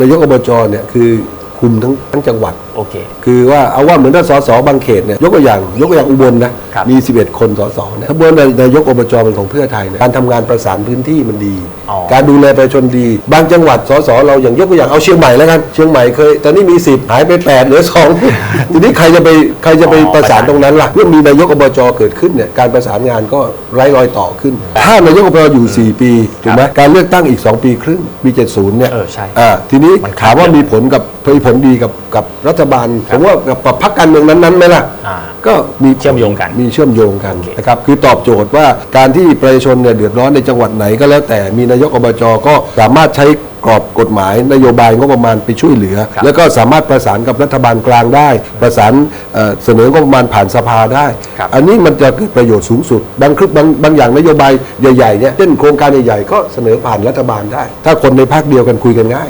นายกอบจเนี่ยคือ คุมทั้งทั้งจังหวัด โอเค คือว่าเอาว่าเหมือนถ้าสสบางเขตเนี่ยยกตัวอย่างยกตัวอย่างอุบลนะครับมี 11 คนสสเนี่ยถ้าเบอร์นายกอบจเป็นของเพื่อไทยเนี่ยการทำงานประสานพื้นที่มันดี อ๋อ การดูแลประชาชนดี บางจังหวัดสสเราอย่างยกตัวอย่างเอาเชียงใหม่แล้วกันเชียงใหม่เคยตอนนี้มี 10หายไป8เหลือ2 ทีนี้ใครจะไปใครจะไปอ๋อประสานประสานตรงนั้นล่ะเมื่อมีนายกอบจเกิดขึ้นเนี่ยการประสานงานก็ไร้รอยต่อขึ้น ถ้านายกอบจอยู่ 4 ปีถูกไหมการเลือกตั้งอีก 2 ปีครึ่งปี70เนี่ยเออใช่ อ่าทีนี้มันถามว่าขาดเยอะมีผลกับมีผลดีกับกับรัฐบาล ผมว่ากับกับพรรคการเมืองนั้นๆไหมล่ะอ่า ก็มีเชื่อมโยงกันมีเชื่อมโยงกันโอเค นะครับคือตอบโจทย์ว่าการที่ประชาชนเนี่ยเดือดร้อนในจังหวัดไหนก็แล้วแต่มีนายกอบจก็สามารถใช้กรอบกฎหมาย นโยบายงบประมาณไปช่วยเหลือครับแล้วก็สามารถประสานกับรัฐบาลกลางได้ ประสานเอ่อเสนองบประมาณผ่านสภาได้ ครับ อันนี้มันจะเกิดประโยชน์สูงสุด บางคลิปบางบางอย่างนโยบายใหญ่ๆเนี่ยเช่นโครงการใหญ่ๆก็เสนอผ่านรัฐบาลได้ ถ้าคนในภาคเดียวกันคุยกันง่าย